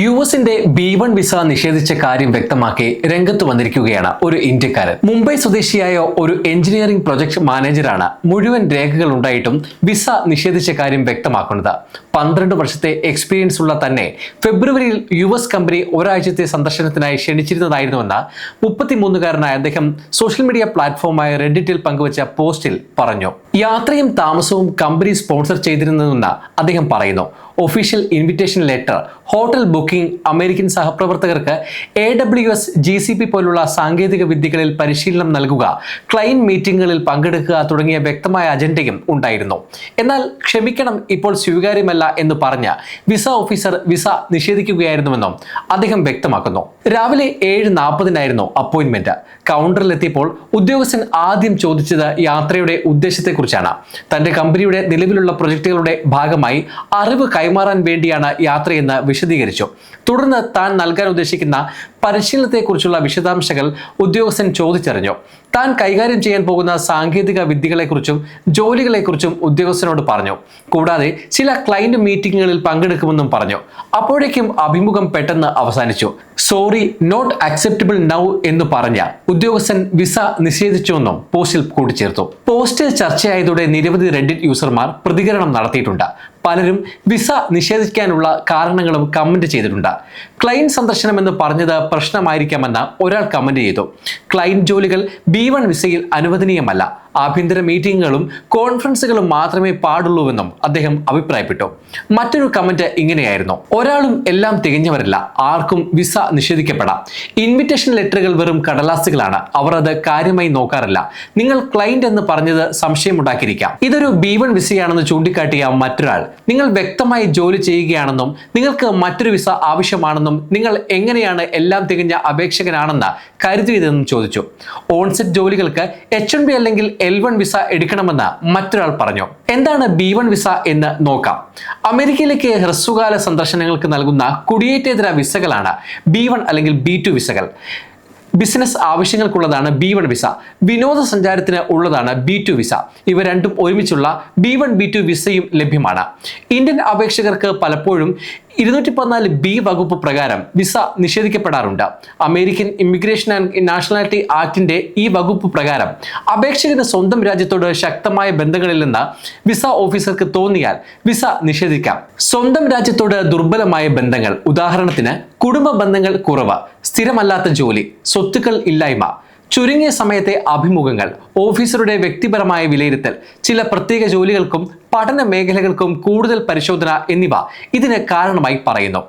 U എസിന്റെ B one visa നിഷേധിച്ച കാര്യം വ്യക്തമാക്കി രംഗത്ത് വന്നിരിക്കുകയാണ് ഒരു ഇന്ത്യക്കാരൻ. മുംബൈ സ്വദേശിയായ ഒരു എഞ്ചിനീയറിംഗ് പ്രൊജക്ട് മാനേജറാണ് മുഴുവൻ രേഖകൾ ഉണ്ടായിട്ടും വിസ നിഷേധിച്ച കാര്യം വ്യക്തമാക്കുന്നത്. പന്ത്രണ്ട് വർഷത്തെ എക്സ്പീരിയൻസ് ഉള്ള തന്നെ ഫെബ്രുവരിയിൽ യു എസ് കമ്പനി ഒരാഴ്ചത്തെ സന്ദർശനത്തിനായി ക്ഷണിച്ചിരുന്നതായിരുന്നുവെന്ന് മുപ്പത്തിമൂന്നുകാരനായ അദ്ദേഹം സോഷ്യൽ മീഡിയ പ്ലാറ്റ്ഫോമായ റെഡിറ്റിൽ പങ്കുവച്ച പോസ്റ്റിൽ പറഞ്ഞു. യാത്രയും താമസവും കമ്പനി സ്പോൺസർ ചെയ്തിരുന്നതെന്ന് അദ്ദേഹം പറയുന്നു. Official invitation letter hotel booking American സഹപ്രവർത്തകർക്ക് A W S G C P പോലുള്ള സാങ്കേതിക വിദ്യകളിൽ പരിശീലനം നൽകുക ക്ലൈന്റ് മീറ്റിംഗുകളിൽ പങ്കെടുക്കുക തുടങ്ങിയ വ്യക്തമായ അജണ്ടയും ഉണ്ടായിരുന്നു. എന്നാൽ ക്ഷമിക്കണം ഇപ്പോൾ സ്വീകാര്യമല്ല എന്ന് പറഞ്ഞ വിസ ഓഫീസർ വിസ നിഷേധിക്കുകയായിരുന്നുവെന്നും അദ്ദേഹം വ്യക്തമാക്കുന്നു. രാവിലെ ഏഴ് നാൽപ്പതിനായിരുന്നു അപ്പോയിന്റ്മെന്റ്. കൗണ്ടറിലെത്തിയപ്പോൾ ഉദ്യോഗസ്ഥൻ ആദ്യം ചോദിച്ചത് യാത്രയുടെ ഉദ്ദേശത്തെക്കുറിച്ചാണ്. തന്റെ കമ്പനിയുടെ നിലവിലുള്ള പ്രൊജക്ടുകളുടെ ഭാഗമായി അറിവ് കൈമാറാൻ വേണ്ടിയാണ് യാത്രയെന്ന് തുടർന്ന് താൻ നൽകാൻ ഉദ്ദേശിക്കുന്ന പരിശീലനത്തെക്കുറിച്ചുള്ള വിശദാംശങ്ങൾ ഉദ്യോഗസ്ഥൻ ചോദിച്ചറിഞ്ഞു. താൻ കൈകാര്യം ചെയ്യാൻ പോകുന്ന സാങ്കേതിക വിദ്യകളെക്കുറിച്ചും ജോലികളെക്കുറിച്ചും ഉദ്യോഗസ്ഥനോട് പറഞ്ഞു. കൂടാതെ ചില ക്ലയന്റ് മീറ്റിംഗുകളിൽ പങ്കെടുക്കുമെന്നും പറഞ്ഞു. അപ്പോഴേക്കും അഭിമുഖം പെട്ടെന്ന് അവസാനിച്ചു. സോറി നോട്ട് അക്സെപ്റ്റബിൾ നൗ എന്ന് പറഞ്ഞ ഉദ്യോഗസ്ഥൻ വിസ നിഷേധിച്ചുവെന്നും പോസ്റ്റിൽ കൂട്ടിച്ചേർത്തു. പോസ്റ്റ് ചർച്ചയായതോടെ നിരവധി റെഡിറ്റ് യൂസർമാർ പ്രതികരണം നടത്തിയിട്ടുണ്ട്. പലരും വിസ നിഷേധിക്കാനുള്ള കാരണങ്ങളും കമന്റ് ചെയ്തിട്ടുണ്ട്. ക്ലയന്റ് സന്ദർശനം എന്ന് പറഞ്ഞത് പ്രശ്നമായിരിക്കാമെന്ന് ഒരാൾ കമന്റ് ചെയ്തു. ക്ലയന്റ് ജോലികൾ ബി വൺ വിസയിൽ അനുവദനീയമല്ല. ആഭ്യന്തര മീറ്റിങ്ങുകളും കോൺഫറൻസുകളും മാത്രമേ പാടുള്ളൂവെന്നും അദ്ദേഹം അഭിപ്രായപ്പെട്ടു. മറ്റൊരു കമന്റ് ഇങ്ങനെയായിരുന്നു. ഒരാളും എല്ലാം തികഞ്ഞവരല്ല. ആർക്കും വിസ നിഷേധിക്കപ്പെടാം. ഇൻവിറ്റേഷൻ ലെറ്ററുകൾ വെറും കടലാസുകളാണ്. അവർ അത് കാര്യമായി നോക്കാറില്ല. നിങ്ങൾ ക്ലയന്റ് എന്ന് പറഞ്ഞത് സംശയമുണ്ടാക്കിയിരിക്കാം. ഇതൊരു ബി വൺ വിസയാണെന്ന് ചൂണ്ടിക്കാട്ടിയ മറ്റൊരാൾ. നിങ്ങൾ വ്യക്തമായി ജോലി ചെയ്യുകയാണെന്നും നിങ്ങൾക്ക് മറ്റൊരു വിസ ആവശ്യമാണെന്നും നിങ്ങൾ എങ്ങനെയാണ് എല്ലാം തികഞ്ഞ അപേക്ഷകനാണെന്ന് കരുതിയതെന്നും ചോദിച്ചു. ഓൺസെറ്റ് ജോലികൾക്ക് എച്ച് അല്ലെങ്കിൽ എൽ വൺ വിസ എടുക്കണമെന്ന് മറ്റൊരാൾ പറഞ്ഞു. എന്താണ് ബി വൺ വിസ എന്ന് നോക്കാം. അമേരിക്കയിലേക്ക് ഹ്രസ്വകാല സന്ദർശനങ്ങൾക്ക് നൽകുന്ന കുടിയേറ്റേതര വിസകളാണ് ബി വൺ അല്ലെങ്കിൽ ബി ടു വിസകൾ. ബിസിനസ് ആവശ്യങ്ങൾക്കുള്ളതാണ് ബി വൺ വിസ വിനോദസഞ്ചാരത്തിന് ഉള്ളതാണ് ബി ടു വിസ ഇവ രണ്ടും ഒരുമിച്ചുള്ള ബി വൺ ബി ടു വിസയും ലഭ്യമാണ്. ഇന്ത്യൻ അപേക്ഷകർക്ക് പലപ്പോഴും ഇരുന്നൂറ്റി പതിനാല് ബി വകുപ്പ് പ്രകാരം വിസ നിഷേധിക്കപ്പെടാറുണ്ട്. അമേരിക്കൻ ഇമിഗ്രേഷൻ ആൻഡ് നാഷണാലിറ്റി ആക്ടിന്റെ ഈ വകുപ്പ് പ്രകാരം അപേക്ഷകന് സ്വന്തം രാജ്യത്തോട് ശക്തമായ ബന്ധങ്ങളില്ലെന്ന് വിസ ഓഫീസർക്ക് തോന്നിയാൽ വിസ നിഷേധിക്കാം. സ്വന്തം രാജ്യത്തോട് ദുർബലമായ ബന്ധങ്ങൾ. ഉദാഹരണത്തിന് കുടുംബ ബന്ധങ്ങൾ കുറവ് സ്ഥിരമല്ലാത്ത ജോലി സ്വത്തുക്കൾ ഇല്ലായ്മ ചുരുങ്ങിയ സമയത്തെ അഭിമുഖങ്ങൾ ഓഫീസറുടെ വ്യക്തിപരമായ വിലയിരുത്തൽ ചില പ്രത്യേക ജോലികൾക്കും പഠന മേഖലകൾക്കും കൂടുതൽ പരിശോധന എന്നിവ ഇതിന് കാരണമായി പറയുന്നു.